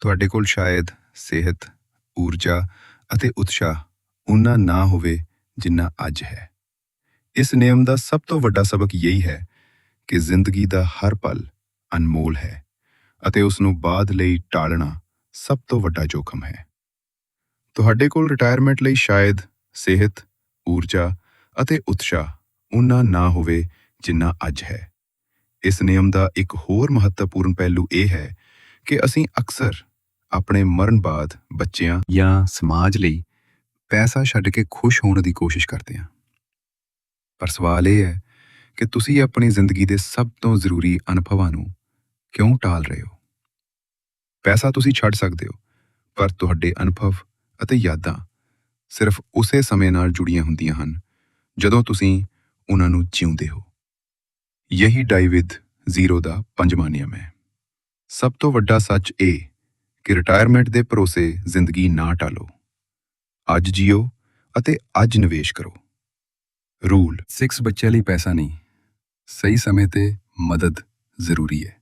ਤੁਹਾਡੇ ਕੋਲ ਸ਼ਾਇਦ ਸਿਹਤ, ਊਰਜਾ ਅਤੇ ਉਤਸ਼ਾਹ ਉਨਾ ਨਾ ਹੋਵੇ ਜਿੰਨਾ ਅੱਜ ਹੈ। ਇਸ ਨਿਯਮ ਦਾ ਸਭ ਤੋਂ ਵੱਡਾ ਸਬਕ ਇਹੀ ਹੈ ਕਿ ਜ਼ਿੰਦਗੀ ਦਾ ਹਰ ਪਲ ਅਨਮੋਲ ਹੈ ਅਤੇ ਉਸ ਨੂੰ ਬਾਅਦ ਲਈ ਟਾਲਣਾ ਸਭ ਤੋਂ ਵੱਡਾ ਜੋਖਮ ਹੈ। ਤੁਹਾਡੇ ਕੋਲ ਰਿਟਾਇਰਮੈਂਟ ਲਈ ਸ਼ਾਇਦ ਸਿਹਤ, ਊਰਜਾ ਅਤੇ ਉਤਸ਼ਾਹ ਉਨਾ ਨਾ ਹੋਵੇ ਜਿੰਨਾ ਅੱਜ ਹੈ। ਇਸ ਨਿਯਮ ਦਾ ਇੱਕ ਹੋਰ ਮਹੱਤਵਪੂਰਨ ਪਹਿਲੂ ਇਹ ਹੈ ਕਿ ਅਸੀਂ ਅਕਸਰ ਆਪਣੇ ਮਰਨ ਬਾਅਦ ਬੱਚਿਆਂ ਜਾਂ ਸਮਾਜ ਲਈ ਪੈਸਾ ਛੱਡ ਕੇ ਖੁਸ਼ ਹੋਣ ਦੀ ਕੋਸ਼ਿਸ਼ ਕਰਦੇ ਹਾਂ। ਪਰ ਸਵਾਲ ਇਹ ਹੈ ਕਿ ਤੁਸੀਂ ਆਪਣੀ ਜ਼ਿੰਦਗੀ ਦੇ ਸਭ ਤੋਂ ਜ਼ਰੂਰੀ ਅਨੁਭਵਾਂ ਨੂੰ ਕਿਉਂ ਟਾਲ ਰਹੇ ਹੋ? ਪੈਸਾ ਤੁਸੀਂ ਛੱਡ ਸਕਦੇ ਹੋ, ਪਰ ਤੁਹਾਡੇ ਅਨੁਭਵ ਅਤੇ ਯਾਦਾਂ ਸਿਰਫ ਉਸੇ ਸਮੇਂ ਨਾਲ ਜੁੜੀਆਂ ਹੁੰਦੀਆਂ ਹਨ ਜਦੋਂ ਤੁਸੀਂ ਉਹਨਾਂ ਨੂੰ ਜਿਉਂਦੇ ਹੋ। ਯਹੀ ਡਾਈਵਿਦ ਜ਼ੀਰੋ ਦਾ ਪੰਜਵਾਂ ਨਿਯਮ ਹੈ। ਸਭ ਤੋਂ ਵੱਡਾ ਸੱਚ ਇਹ ਕਿ ਰਿਟਾਇਰਮੈਂਟ ਦੇ ਭਰੋਸੇ ਜ਼ਿੰਦਗੀ ਨਾ ਟਾਲੋ। ਅੱਜ ਜੀਓ ਅਤੇ ਅੱਜ ਨਿਵੇਸ਼ ਕਰੋ। ਰੂਲ 6 ਬੱਚਿਆਂ ਲਈ ਪੈਸਾ ਨਹੀਂ, ਸਹੀ ਸਮੇਂ ਤੇ ਮਦਦ ਜ਼ਰੂਰੀ ਹੈ।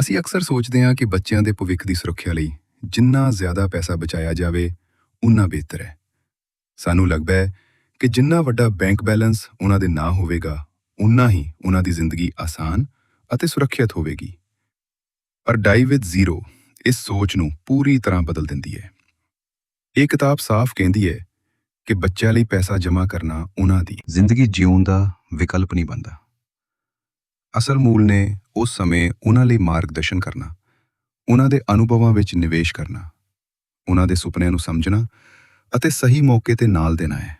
ਅਸੀਂ ਅਕਸਰ ਸੋਚਦੇ ਹਾਂ ਕਿ ਬੱਚਿਆਂ ਦੇ ਭਵਿੱਖ ਦੀ ਸੁਰੱਖਿਆ ਲਈ ਜਿੰਨਾ ਜ਼ਿਆਦਾ ਪੈਸਾ ਬਚਾਇਆ ਜਾਵੇ, ਉਨਾ ਬਿਹਤਰ ਹੈ। ਸਾਨੂੰ ਲੱਗਦਾ ਹੈ ਕਿ ਜਿੰਨਾ ਵੱਡਾ ਬੈਂਕ ਬੈਲੈਂਸ ਉਹਨਾਂ ਦੇ ਨਾਂ ਹੋਵੇਗਾ, ਉਨਾ ਹੀ ਉਹਨਾਂ ਦੀ ਜ਼ਿੰਦਗੀ ਆਸਾਨ ਅਤੇ ਸੁਰੱਖਿਅਤ ਹੋਵੇਗੀ। ਪਰ ਡਾਈ ਵਿਦ ਜ਼ੀਰੋ ਇਸ ਸੋਚ ਨੂੰ ਪੂਰੀ ਤਰ੍ਹਾਂ ਬਦਲ ਦਿੰਦੀ ਹੈ। ਇਹ ਕਿਤਾਬ ਸਾਫ਼ ਕਹਿੰਦੀ ਹੈ ਕਿ ਬੱਚਿਆਂ ਲਈ ਪੈਸਾ ਜਮ੍ਹਾਂ ਕਰਨਾ ਉਹਨਾਂ ਦੀ ਜ਼ਿੰਦਗੀ ਜਿਉਣ ਦਾ ਵਿਕਲਪ ਨਹੀਂ ਬਣਦਾ। ਅਸਲ ਮੂਲ ਨੇ ਉਸ ਸਮੇਂ ਉਹਨਾਂ ਲਈ ਮਾਰਗਦਰਸ਼ਨ ਕਰਨਾ, ਉਹਨਾਂ ਦੇ ਅਨੁਭਵਾਂ ਵਿੱਚ ਨਿਵੇਸ਼ ਕਰਨਾ, ਉਹਨਾਂ ਦੇ ਸੁਪਨਿਆਂ ਨੂੰ ਸਮਝਣਾ ਅਤੇ ਸਹੀ ਮੌਕੇ ਤੇ ਨਾਲ ਦੇਣਾ ਹੈ।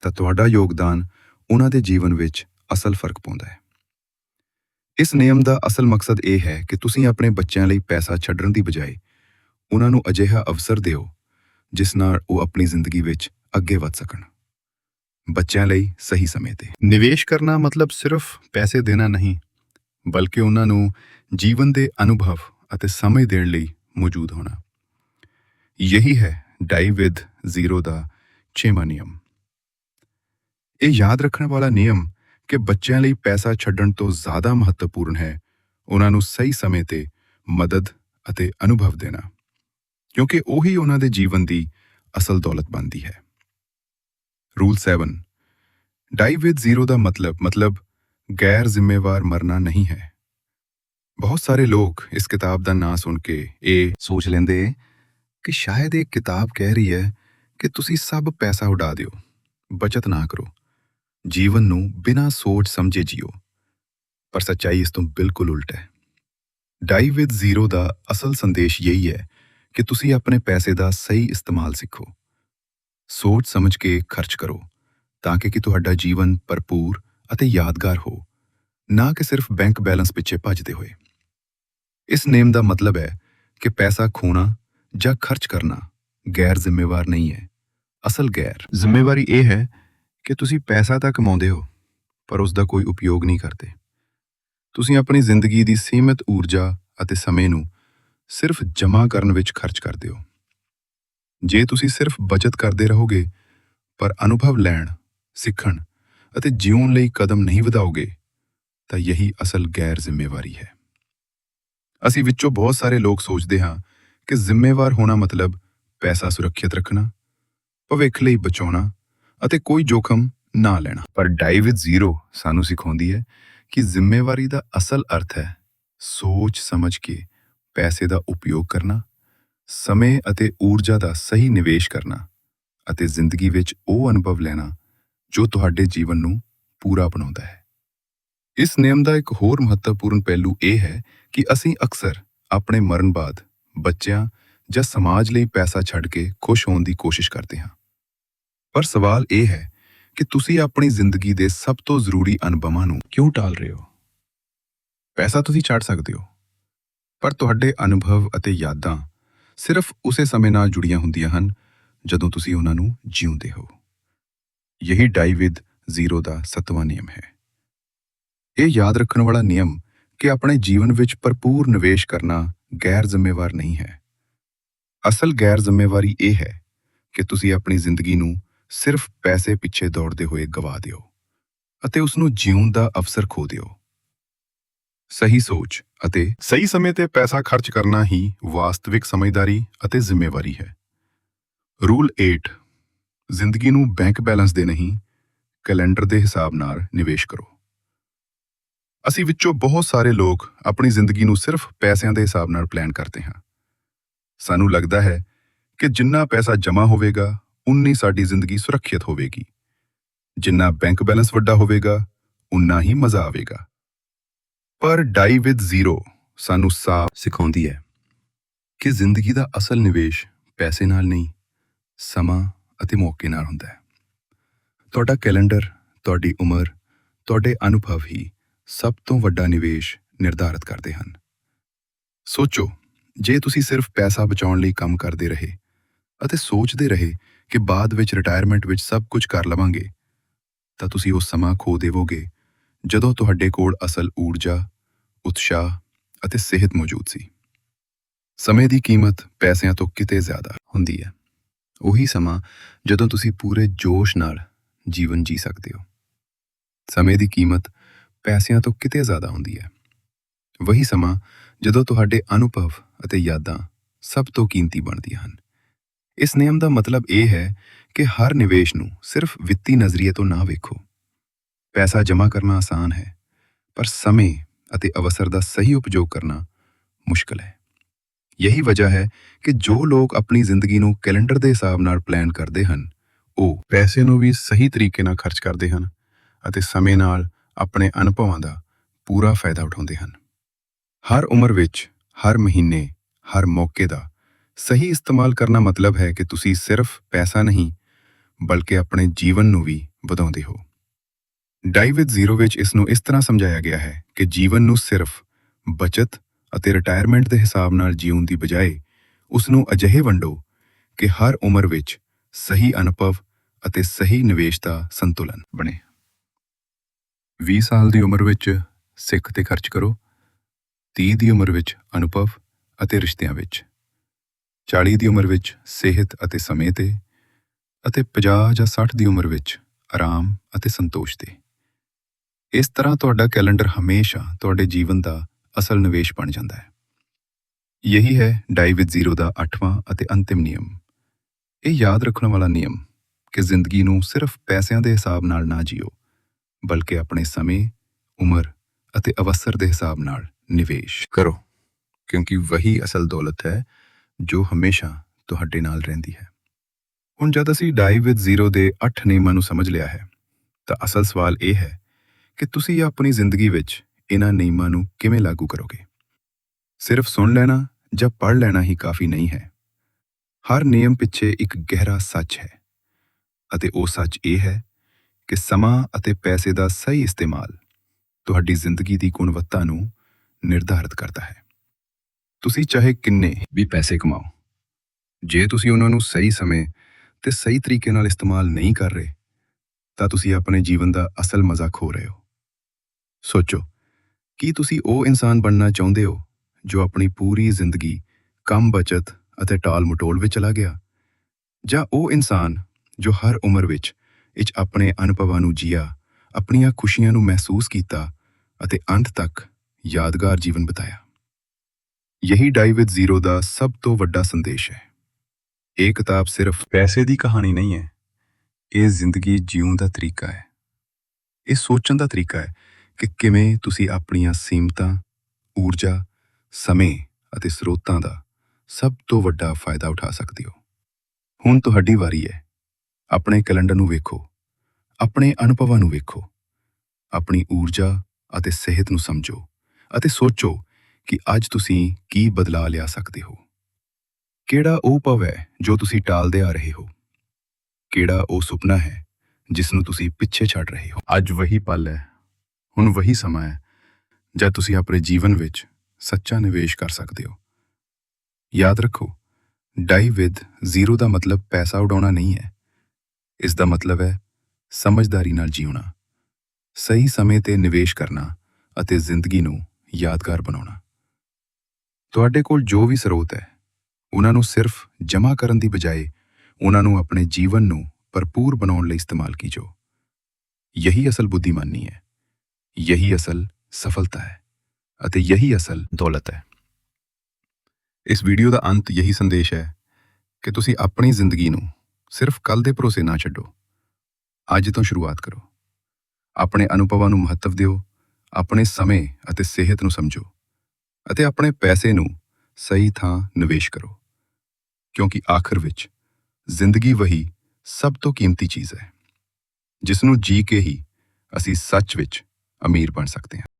ਤਾਂ ਤੁਹਾਡਾ ਯੋਗਦਾਨ ਉਹਨਾਂ ਦੇ ਜੀਵਨ ਵਿੱਚ ਅਸਲ ਫ਼ਰਕ ਪਾਉਂਦਾ ਹੈ। ਇਸ ਨਿਯਮ ਦਾ ਅਸਲ ਮਕਸਦ ਇਹ ਹੈ ਕਿ ਤੁਸੀਂ ਆਪਣੇ ਬੱਚਿਆਂ ਲਈ ਪੈਸਾ ਛੱਡਣ ਦੀ ਬਜਾਏ ਉਹਨਾਂ ਨੂੰ ਅਜਿਹਾ ਅਵਸਰ ਦਿਓ ਜਿਸ ਨਾਲ ਉਹ ਆਪਣੀ ਜ਼ਿੰਦਗੀ ਵਿੱਚ ਅੱਗੇ ਵਧ ਸਕਣ। ਬੱਚਿਆਂ ਲਈ ਸਹੀ ਸਮੇਂ ਤੇ। ਨਿਵੇਸ਼ ਕਰਨਾ ਮਤਲਬ ਸਿਰਫ ਪੈਸੇ ਦੇਣਾ ਨਹੀਂ, ਬਲਕਿ ਉਹਨਾਂ ਨੂੰ ਜੀਵਨ ਦੇ ਅਨੁਭਵ ਅਤੇ ਸਮਝ ਦੇਣ ਲਈ ਮੌਜੂਦ ਹੋਣਾ। ਯਹੀ ਹੈ ਡਾਈ ਵਿਦ ਜ਼ੀਰੋ ਦਾ ਛੇਵਾਂ ਨਿਯਮ। ਇਹ ਯਾਦ ਰੱਖਣ ਵਾਲਾ ਨਿਯਮ ਕਿ ਬੱਚਿਆਂ ਲਈ ਪੈਸਾ ਛੱਡਣ ਤੋਂ ਜ਼ਿਆਦਾ ਮਹੱਤਵਪੂਰਨ ਹੈ ਉਹਨਾਂ ਨੂੰ ਸਹੀ ਸਮੇਂ ਤੇ ਮਦਦ ਅਤੇ ਅਨੁਭਵ ਦੇਣਾ, ਕਿਉਂਕਿ ਉਹੀ ਉਹਨਾਂ ਦੇ ਜੀਵਨ ਦੀ ਅਸਲ ਦੌਲਤ ਬਣਦੀ ਹੈ। ਰੂਲ 7 ਡਾਈ ਵਿਦ ਜ਼ੀਰੋ ਦਾ ਮਤਲਬ ਮਤਲਬ ਗੈਰ ਜ਼ਿੰਮੇਵਾਰ ਮਰਨਾ ਨਹੀਂ ਹੈ। ਬਹੁਤ ਸਾਰੇ ਲੋਕ ਇਸ ਕਿਤਾਬ ਦਾ ਨਾਂ ਸੁਣ ਕੇ ਇਹ ਸੋਚ ਲੈਂਦੇ ਕਿ ਸ਼ਾਇਦ ਇਹ ਕਿਤਾਬ ਕਹਿ ਰਹੀ ਹੈ ਕਿ ਤੁਸੀਂ ਸਭ ਪੈਸਾ ਉਡਾ ਦਿਓ, ਬਚਤ ਨਾ ਕਰੋ। ਜੀਵਨ ਨੂੰ ਬਿਨਾਂ ਸੋਚ ਸਮਝੇ ਜੀਓ। ਪਰ ਸੱਚਾਈ ਇਸ ਤੋਂ ਬਿਲਕੁਲ ਉਲਟ ਹੈ। ਡਾਈ ਵਿਦ ਜ਼ੀਰੋ ਦਾ ਅਸਲ ਸੰਦੇਸ਼ ਯਹੀ ਹੈ ਕਿ ਤੁਸੀਂ ਆਪਣੇ ਪੈਸੇ ਦਾ ਸਹੀ ਇਸਤੇਮਾਲ ਸਿੱਖੋ। ਸੋਚ ਸਮਝ ਕੇ ਖਰਚ ਕਰੋ ਤਾਂ ਕਿ ਕਿ ਤੁਹਾਡਾ ਜੀਵਨ ਭਰਪੂਰ ਅਤੇ ਯਾਦਗਾਰ ਹੋ, ਨਾ ਕਿ ਸਿਰਫ ਬੈਂਕ ਬੈਲੈਂਸ ਪਿੱਛੇ ਭੱਜਦੇ ਹੋਏ। ਇਸ ਨੇਮ ਦਾ ਮਤਲਬ ਹੈ ਕਿ ਪੈਸਾ ਖੋਣਾ ਜਾਂ ਖਰਚ ਕਰਨਾ ਗੈਰ ਜ਼ਿੰਮੇਵਾਰ ਨਹੀਂ ਹੈ, ਅਸਲ ਗੈਰ। ਜ਼ਿੰਮੇਵਾਰੀ ਇਹ ਹੈ ਕਿ ਤੁਸੀਂ ਪੈਸਾ ਤਾਂ ਕਮਾਉਂਦੇ ਹੋ, ਪਰ ਉਸ ਦਾ ਕੋਈ ਉਪਯੋਗ ਨਹੀਂ ਕਰਦੇ। ਤੁਸੀਂ ਆਪਣੀ ਜ਼ਿੰਦਗੀ ਦੀ ਸੀਮਿਤ ਊਰਜਾ ਅਤੇ ਸਮੇਂ ਨੂੰ ਸਿਰਫ ਜਮ੍ਹਾਂ ਕਰਨ ਵਿੱਚ ਖਰਚ ਕਰਦੇ ਹੋ। ਜੇ ਤੁਸੀਂ ਸਿਰਫ ਬਚਤ ਕਰਦੇ ਰਹੋਗੇ, ਪਰ ਅਨੁਭਵ ਲੈਣ, ਸਿੱਖਣ ਅਤੇ ਜਿਉਣ ਲਈ ਕਦਮ ਨਹੀਂ ਵਧਾਓਗੇ, ਤਾਂ ਯਹੀ ਅਸਲ ਗੈਰ ਜ਼ਿੰਮੇਵਾਰੀ ਹੈ। ਅਸੀਂ ਵਿੱਚੋਂ ਬਹੁਤ ਸਾਰੇ ਲੋਕ ਸੋਚਦੇ ਹਾਂ ਕਿ ਜ਼ਿੰਮੇਵਾਰ ਹੋਣਾ ਮਤਲਬ ਪੈਸਾ ਸੁਰੱਖਿਅਤ ਰੱਖਣਾ, ਭਵਿੱਖ ਲਈ ਬਚਾਉਣਾ ਅਤੇ ਕੋਈ ਜੋਖਮ ਨਾ ਲੈਣਾ। ਪਰ ਡਾਈ ਵਿਦ ਜ਼ੀਰੋ ਸਾਨੂੰ ਸਿਖਾਉਂਦੀ ਹੈ ਕਿ ਜ਼ਿੰਮੇਵਾਰੀ ਦਾ ਅਸਲ ਅਰਥ ਹੈ ਸੋਚ ਸਮਝ ਕੇ ਪੈਸੇ ਦਾ ਉਪਯੋਗ ਕਰਨਾ, ਸਮੇਂ ਅਤੇ ਊਰਜਾ ਦਾ ਸਹੀ ਨਿਵੇਸ਼ ਕਰਨਾ ਅਤੇ ਜ਼ਿੰਦਗੀ ਵਿੱਚ ਉਹ ਅਨੁਭਵ ਲੈਣਾ ਜੋ ਤੁਹਾਡੇ ਜੀਵਨ ਨੂੰ ਪੂਰਾ ਬਣਾਉਂਦਾ ਹੈ। ਇਸ ਨਿਯਮ ਦਾ ਇੱਕ ਹੋਰ ਮਹੱਤਵਪੂਰਨ ਪਹਿਲੂ ਇਹ ਹੈ ਕਿ ਅਸੀਂ ਅਕਸਰ ਆਪਣੇ ਮਰਨ ਬਾਅਦ ਬੱਚਿਆਂ ਜਾਂ ਸਮਾਜ ਲਈ ਪੈਸਾ ਛੱਡ ਕੇ ਖੁਸ਼ ਹੋਣ ਦੀ ਕੋਸ਼ਿਸ਼ ਕਰਦੇ ਹਾਂ। ਪਰ ਸਵਾਲ ਇਹ ਹੈ ਕਿ ਤੁਸੀਂ ਆਪਣੀ ਜ਼ਿੰਦਗੀ ਦੇ ਸਭ ਤੋਂ ਜ਼ਰੂਰੀ ਅਨੁਭਵਾਂ ਨੂੰ ਕਿਉਂ ਟਾਲ ਰਹੇ ਹੋ? ਪੈਸਾ ਤੁਸੀਂ ਛੱਡ ਸਕਦੇ ਹੋ, ਪਰ ਤੁਹਾਡੇ ਅਨੁਭਵ ਅਤੇ ਯਾਦਾਂ ਸਿਰਫ ਉਸੇ ਸਮੇਂ ਨਾਲ ਜੁੜੀਆਂ ਹੁੰਦੀਆਂ ਹਨ ਜਦੋਂ ਤੁਸੀਂ ਉਹਨਾਂ ਨੂੰ ਜਿਉਂਦੇ ਹੋ। ਯਹੀ ਡਾਈ ਵਿਦ ਜ਼ੀਰੋ ਦਾ ਸਤਵਾਂ ਨਿਯਮ ਹੈ। ਇਹ ਯਾਦ ਰੱਖਣ ਵਾਲਾ ਨਿਯਮ ਕਿ ਆਪਣੇ ਜੀਵਨ ਵਿੱਚ ਭਰਪੂਰ ਨਿਵੇਸ਼ ਕਰਨਾ ਗੈਰ ਜ਼ਿੰਮੇਵਾਰ ਨਹੀਂ ਹੈ। ਅਸਲ ਗੈਰ ਜ਼ਿੰਮੇਵਾਰੀ ਇਹ ਹੈ ਕਿ ਤੁਸੀਂ ਆਪਣੀ ਜ਼ਿੰਦਗੀ ਨੂੰ ਸਿਰਫ ਪੈਸੇ ਪਿੱਛੇ ਦੌੜਦੇ ਹੋਏ ਗਵਾ ਦਿਓ ਅਤੇ ਉਸ ਨੂੰ ਜਿਉਣ ਦਾ ਅਵਸਰ ਖੋ ਦਿਓ। ਸਹੀ ਸੋਚ ਅਤੇ ਸਹੀ ਸਮੇਂ ਤੇ ਪੈਸਾ ਖਰਚ ਕਰਨਾ ਹੀ ਵਾਸਤਵਿਕ ਸਮਝਦਾਰੀ ਅਤੇ ਜ਼ਿੰਮੇਵਾਰੀ ਹੈ। ਰੂਲ 8 ਜ਼ਿੰਦਗੀ ਨੂੰ ਬੈਂਕ ਬੈਲੈਂਸ ਦੇ ਨਹੀਂ ਕੈਲੰਡਰ ਦੇ ਹਿਸਾਬ ਨਾਲ ਨਿਵੇਸ਼ ਕਰੋ। ਅਸੀਂ ਵਿੱਚੋਂ ਬਹੁਤ ਸਾਰੇ ਲੋਕ ਆਪਣੀ ਜ਼ਿੰਦਗੀ ਨੂੰ ਸਿਰਫ ਪੈਸਿਆਂ ਦੇ ਹਿਸਾਬ ਨਾਲ ਪਲਾਨ ਕਰਦੇ ਹਾਂ। ਸਾਨੂੰ ਲੱਗਦਾ ਹੈ ਕਿ ਜਿੰਨਾ ਪੈਸਾ ਜਮ੍ਹਾਂ ਹੋਵੇਗਾ ਉਨੀ ਸਾਡੀ ਜ਼ਿੰਦਗੀ ਸੁਰੱਖਿਅਤ ਹੋਵੇਗੀ। ਜਿੰਨਾ ਬੈਂਕ ਬੈਲੈਂਸ ਵੱਡਾ ਹੋਵੇਗਾ, ਉਨਾ ਹੀ ਮਜ਼ਾ ਆਵੇਗਾ। ਪਰ ਡਾਈ ਵਿਦ ਜ਼ੀਰੋ ਸਾਨੂੰ ਸਾਫ਼ ਸਿਖਾਉਂਦੀ ਹੈ ਕਿ ਜ਼ਿੰਦਗੀ ਦਾ ਅਸਲ ਨਿਵੇਸ਼ ਪੈਸੇ ਨਾਲ ਨਹੀਂ, ਸਮਾਂ ਅਤੇ ਮੌਕੇ ਨਾਲ ਹੁੰਦਾ ਹੈ। ਤੁਹਾਡਾ ਕੈਲੰਡਰ, ਤੁਹਾਡੀ ਉਮਰ, ਤੁਹਾਡੇ ਅਨੁਭਵ ਹੀ ਸਭ ਤੋਂ ਵੱਡਾ ਨਿਵੇਸ਼ ਨਿਰਧਾਰਤ ਕਰਦੇ ਹਨ। ਸੋਚੋ, ਜੇ ਤੁਸੀਂ ਸਿਰਫ ਪੈਸਾ ਬਚਾਉਣ ਲਈ ਕੰਮ ਕਰਦੇ ਰਹੇ ਅਤੇ ਸੋਚਦੇ ਰਹੇ ਕਿ ਬਾਅਦ ਵਿੱਚ ਰਿਟਾਇਰਮੈਂਟ ਵਿੱਚ ਸਭ ਕੁਝ ਕਰ ਲਵਾਂਗੇ, ਤਾਂ ਤੁਸੀਂ ਉਹ ਸਮਾਂ ਖੋ ਦੇਵੋਗੇ ਜਦੋਂ ਤੁਹਾਡੇ ਕੋਲ ਅਸਲ ਊਰਜਾ, ਉਤਸ਼ਾਹ ਅਤੇ ਸਿਹਤ ਮੌਜੂਦ ਸੀ। ਸਮੇਂ ਦੀ ਕੀਮਤ ਪੈਸਿਆਂ ਤੋਂ ਕਿਤੇ ਜ਼ਿਆਦਾ ਹੁੰਦੀ ਹੈ। ਉਹੀ ਸਮਾਂ ਜਦੋਂ ਤੁਸੀਂ ਪੂਰੇ ਜੋਸ਼ ਨਾਲ ਜੀਵਨ ਜੀ ਸਕਦੇ ਹੋ। ਸਮੇਂ ਦੀ ਕੀਮਤ ਪੈਸਿਆਂ ਤੋਂ ਕਿਤੇ ਜ਼ਿਆਦਾ ਹੁੰਦੀ ਹੈ। ਵਹੀ ਸਮਾਂ ਜਦੋਂ ਤੁਹਾਡੇ ਅਨੁਭਵ ਅਤੇ ਯਾਦਾਂ ਸਭ ਤੋਂ ਕੀਮਤੀ ਬਣਦੀਆਂ ਹਨ। ਇਸ ਨਿਯਮ ਦਾ ਮਤਲਬ ਇਹ ਹੈ ਕਿ ਹਰ ਨਿਵੇਸ਼ ਨੂੰ ਸਿਰਫ ਵਿੱਤੀ ਨਜ਼ਰੀਏ ਤੋਂ ਨਾ ਵੇਖੋ। ਪੈਸਾ ਜਮ੍ਹਾਂ ਕਰਨਾ ਆਸਾਨ ਹੈ, ਪਰ ਸਮੇਂ ਅਤੇ ਅਵਸਰ ਦਾ ਸਹੀ ਉਪਯੋਗ ਕਰਨਾ ਮੁਸ਼ਕਲ ਹੈ। ਯਹੀ ਵਜ੍ਹਾ ਹੈ ਕਿ ਜੋ ਲੋਕ ਆਪਣੀ ਜ਼ਿੰਦਗੀ ਨੂੰ ਕੈਲੰਡਰ ਦੇ ਹਿਸਾਬ ਨਾਲ ਪਲਾਨ ਕਰਦੇ ਹਨ, ਉਹ ਪੈਸੇ ਨੂੰ ਵੀ ਸਹੀ ਤਰੀਕੇ ਨਾਲ ਖਰਚ ਕਰਦੇ ਹਨ ਅਤੇ ਸਮੇਂ ਨਾਲ ਆਪਣੇ ਅਨੁਭਵਾਂ ਦਾ ਪੂਰਾ ਫਾਇਦਾ ਉਠਾਉਂਦੇ ਹਨ। ਹਰ ਉਮਰ ਵਿੱਚ, ਹਰ ਮਹੀਨੇ, ਹਰ ਮੌਕੇ ਦਾ ਸਹੀ ਇਸਤੇਮਾਲ ਕਰਨਾ ਮਤਲਬ ਹੈ ਕਿ ਤੁਸੀਂ ਸਿਰਫ ਪੈਸਾ ਨਹੀਂ, ਬਲਕਿ ਆਪਣੇ ਜੀਵਨ ਨੂੰ ਵੀ ਵਧਾਉਂਦੇ ਹੋ। ਡਾਈ ਵਿਦ ਜ਼ੀਰੋ ਵਿੱਚ ਇਸ ਨੂੰ ਇਸ ਤਰ੍ਹਾਂ ਸਮਝਾਇਆ ਗਿਆ ਹੈ ਕਿ ਜੀਵਨ ਨੂੰ ਸਿਰਫ ਬਚਤ ਅਤੇ ਰਿਟਾਇਰਮੈਂਟ ਦੇ ਹਿਸਾਬ ਨਾਲ ਜੀਉਣ ਦੀ ਬਜਾਏ ਉਸ ਨੂੰ ਅਜਿਹੇ ਵੰਡੋ ਕਿ ਹਰ ਉਮਰ ਵਿੱਚ ਸਹੀ ਅਨੁਭਵ ਅਤੇ ਸਹੀ ਨਿਵੇਸ਼ ਦਾ ਸੰਤੁਲਨ ਬਣੇ। 20 ਸਾਲ ਦੀ ਉਮਰ ਵਿੱਚ ਸਿੱਖ ਤੇ ਖਰਚ ਕਰੋ 30 ਦੀ ਉਮਰ ਵਿੱਚ ਅਨੁਭਵ ਅਤੇ ਰਿਸ਼ਤਿਆਂ ਵਿੱਚ। 40 ਦੀ ਉਮਰ ਵਿੱਚ ਸਿਹਤ ਅਤੇ ਸਮੇਂ ਤੇ ਅਤੇ 50 ਜਾਂ 60 ਦੀ ਉਮਰ ਵਿੱਚ ਆਰਾਮ ਅਤੇ ਸੰਤੋਸ਼ ਤੇ। ਇਸ ਤਰ੍ਹਾਂ ਤੁਹਾਡਾ ਕੈਲੰਡਰ ਹਮੇਸ਼ਾ ਤੁਹਾਡੇ ਜੀਵਨ ਦਾ ਅਸਲ ਨਿਵੇਸ਼ ਬਣ ਜਾਂਦਾ ਹੈ। ਇਹੀ ਹੈ ਡਾਈ ਵਿਦ ਜ਼ੀਰੋ ਦਾ 8ਵਾਂ ਅਤੇ ਅੰਤਿਮ ਨਿਯਮ। ਇਹ ਯਾਦ ਰੱਖਣ ਵਾਲਾ ਨਿਯਮ ਕਿ ਜ਼ਿੰਦਗੀ ਨੂੰ ਸਿਰਫ ਪੈਸਿਆਂ ਦੇ ਹਿਸਾਬ ਨਾਲ ਨਾ ਜੀਓ, ਬਲਕਿ ਆਪਣੇ ਸਮੇਂ, ਉਮਰ ਅਤੇ ਅਵਸਰ ਦੇ ਹਿਸਾਬ ਨਾਲ ਨਿਵੇਸ਼ ਕਰੋ, ਕਿਉਂਕਿ ਵਹੀ ਅਸਲ ਦੌਲਤ ਹੈ ਜੋ ਹਮੇਸ਼ਾ ਤੁਹਾਡੇ ਨਾਲ ਰਹਿੰਦੀ ਹੈ। ਹੁਣ ਜਦ ਅਸੀਂ ਡਾਈ ਵਿਦ ਜ਼ੀਰੋ ਦੇ 8 ਨਿਯਮਾਂ ਨੂੰ ਸਮਝ ਲਿਆ ਹੈ, ਤਾਂ ਅਸਲ ਸਵਾਲ ਇਹ ਹੈ ਕਿ ਤੁਸੀਂ ਆਪਣੀ ਜ਼ਿੰਦਗੀ ਵਿੱਚ ਇਹਨਾਂ ਨਿਯਮਾਂ ਨੂੰ ਕਿਵੇਂ ਲਾਗੂ ਕਰੋਗੇ? ਸਿਰਫ ਸੁਣ ਲੈਣਾ ਜਾਂ ਪੜ੍ਹ ਲੈਣਾ ਹੀ ਕਾਫੀ ਨਹੀਂ ਹੈ। ਹਰ ਨਿਯਮ ਪਿੱਛੇ ਇੱਕ ਗਹਿਰਾ ਸੱਚ ਹੈ ਅਤੇ ਉਹ ਸੱਚ ਇਹ ਹੈ ਕਿ ਸਮਾਂ ਅਤੇ ਪੈਸੇ ਦਾ ਸਹੀ ਇਸਤੇਮਾਲ ਤੁਹਾਡੀ ਜ਼ਿੰਦਗੀ ਦੀ ਗੁਣਵੱਤਾ ਨੂੰ ਨਿਰਧਾਰਤ ਕਰਦਾ ਹੈ। ਤੁਸੀਂ ਚਾਹੇ ਕਿੰਨੇ ਵੀ ਪੈਸੇ ਕਮਾਓ, ਜੇ ਤੁਸੀਂ ਉਹਨਾਂ ਨੂੰ ਸਹੀ ਸਮੇਂ ਤੇ ਸਹੀ ਤਰੀਕੇ ਨਾਲ ਇਸਤੇਮਾਲ ਨਹੀਂ ਕਰ ਰਹੇ, ਤਾਂ ਤੁਸੀਂ ਆਪਣੇ ਜੀਵਨ ਦਾ ਅਸਲ ਮਜ਼ਾ ਖੋ ਰਹੇ ਹੋ। ਸੋਚੋ, ਕੀ ਤੁਸੀਂ ਉਹ ਇਨਸਾਨ ਬਣਨਾ ਚਾਹੁੰਦੇ ਹੋ ਜੋ ਆਪਣੀ ਪੂਰੀ ਜ਼ਿੰਦਗੀ ਕੰਮ ਬਚਤ ਅਤੇ ਟਾਲ ਮਟੋਲ ਵਿੱਚ ਚਲਾ ਗਿਆ? ਜਾਂ ਉਹ ਇਨਸਾਨ ਜੋ ਹਰ ਉਮਰ ਵਿੱਚ ਵਿੱਚ ਆਪਣੇ ਅਨੁਭਵਾਂ ਨੂੰ ਜੀਆ, ਆਪਣੀਆਂ ਖੁਸ਼ੀਆਂ ਨੂੰ ਮਹਿਸੂਸ ਕੀਤਾ ਅਤੇ ਅੰਤ ਤੱਕ ਯਾਦਗਾਰ ਜੀਵਨ ਬਿਤਾਇਆ? ਯਹੀ ਡਾਈ ਵਿਦ ਜ਼ੀਰੋ ਦਾ ਸਭ ਤੋਂ ਵੱਡਾ ਸੰਦੇਸ਼ ਹੈ। ਇਹ ਕਿਤਾਬ ਸਿਰਫ ਪੈਸੇ ਦੀ ਕਹਾਣੀ ਨਹੀਂ ਹੈ, ਇਹ ਜ਼ਿੰਦਗੀ ਜਿਉਣ ਦਾ ਤਰੀਕਾ ਹੈ। ਇਹ ਸੋਚਣ ਦਾ ਤਰੀਕਾ ਹੈ ਕਿ ਕਿਵੇਂ ਤੁਸੀਂ ਆਪਣੀਆਂ ਸੀਮਤਾਂ, ਊਰਜਾ, ਸਮੇਂ ਅਤੇ ਸਰੋਤਾਂ ਦਾ ਸਭ ਤੋਂ ਵੱਡਾ ਫਾਇਦਾ ਉਠਾ ਸਕਦੇ ਹੋ। ਹੁਣ ਤੁਹਾਡੀ ਵਾਰੀ ਹੈ। ਆਪਣੇ ਕੈਲੰਡਰ ਨੂੰ ਵੇਖੋ, ਆਪਣੇ ਅਨੁਭਵਾਂ ਨੂੰ ਵੇਖੋ, ਆਪਣੀ ਊਰਜਾ ਅਤੇ ਸਿਹਤ ਨੂੰ ਸਮਝੋ ਅਤੇ ਸੋਚੋ ਕਿ ਅੱਜ ਤੁਸੀਂ ਕੀ ਬਦਲਾ ਲਿਆ ਸਕਦੇ ਹੋ? ਕਿਹੜਾ ਉਹ ਭਵ ਹੈ ਜੋ ਤੁਸੀਂ ਟਾਲਦੇ ਆ ਰਹੇ ਹੋ? ਕਿਹੜਾ ਉਹ ਸੁਪਨਾ ਹੈ ਜਿਸ ਨੂੰ ਤੁਸੀਂ ਪਿੱਛੇ ਛੱਡ ਰਹੇ ਹੋ? ਅੱਜ ਵਹੀ ਪਲ ਹੈ, ਹੁਣ ਵਹੀ ਸਮਾਂ ਹੈ, ਜਦ ਤੁਸੀਂ ਆਪਣੇ ਜੀਵਨ ਵਿੱਚ ਸੱਚਾ ਨਿਵੇਸ਼ ਕਰ ਸਕਦੇ ਹੋ। ਯਾਦ ਰੱਖੋ ਡਾਈ ਵਿਦ ਜ਼ੀਰੋ ਦਾ ਮਤਲਬ ਪੈਸਾ ਉਡਾਉਣਾ ਨਹੀਂ ਹੈ। ਇਸ ਦਾ ਮਤਲਬ ਹੈ ਸਮਝਦਾਰੀ ਨਾਲ ਜੀਉਣਾ, ਸਹੀ ਸਮੇਂ ਤੇ ਨਿਵੇਸ਼ ਕਰਨਾ ਅਤੇ ਜ਼ਿੰਦਗੀ ਨੂੰ ਯਾਦਗਾਰ ਬਣਾਉਣਾ। ਤੁਹਾਡੇ ਕੋਲ ਜੋ ਵੀ ਸਰੋਤ ਹੈ, ਉਹਨਾਂ ਨੂੰ ਸਿਰਫ ਜਮ੍ਹਾਂ ਕਰਨ ਦੀ ਬਜਾਏ ਉਹਨਾਂ ਨੂੰ ਆਪਣੇ ਜੀਵਨ ਨੂੰ ਭਰਪੂਰ ਬਣਾਉਣ ਲਈ ਇਸਤੇਮਾਲ ਕੀਜੋ। ਯਹੀ ਅਸਲ ਬੁੱਧੀਮਾਨੀ ਹੈ, ਯਹੀ ਅਸਲ ਸਫਲਤਾ ਹੈ ਅਤੇ ਯਹੀ ਅਸਲ ਦੌਲਤ ਹੈ। ਇਸ ਵੀਡੀਓ ਦਾ ਅੰਤ ਯਹੀ ਸੰਦੇਸ਼ ਹੈ ਕਿ ਤੁਸੀਂ ਆਪਣੀ ਜ਼ਿੰਦਗੀ ਨੂੰ ਸਿਰਫ ਕੱਲ ਦੇ ਭਰੋਸੇ ਨਾ ਛੱਡੋ। ਅੱਜ ਤੋਂ ਸ਼ੁਰੂਆਤ ਕਰੋ। ਆਪਣੇ ਅਨੁਭਵਾਂ ਨੂੰ ਮਹੱਤਵ ਦਿਓ, ਆਪਣੇ ਸਮੇਂ ਅਤੇ ਸਿਹਤ ਨੂੰ ਸਮਝੋ। ਅਤੇ ਆਪਣੇ ਪੈਸੇ ਨੂੰ ਸਹੀ ਥਾਂ ਨਿਵੇਸ਼ ਕਰੋ। ਕਿਉਂਕਿ ਆਖਰ ਵਿੱਚ ਜ਼ਿੰਦਗੀ ਵਹੀ ਸਭ ਤੋਂ ਕੀਮਤੀ ਚੀਜ਼ ਹੈ, ਜਿਸ ਨੂੰ ਜੀ ਕੇ ਹੀ ਅਸੀਂ ਸੱਚ ਵਿੱਚ ਅਮੀਰ ਬਣ ਸਕਦੇ ਹਾਂ।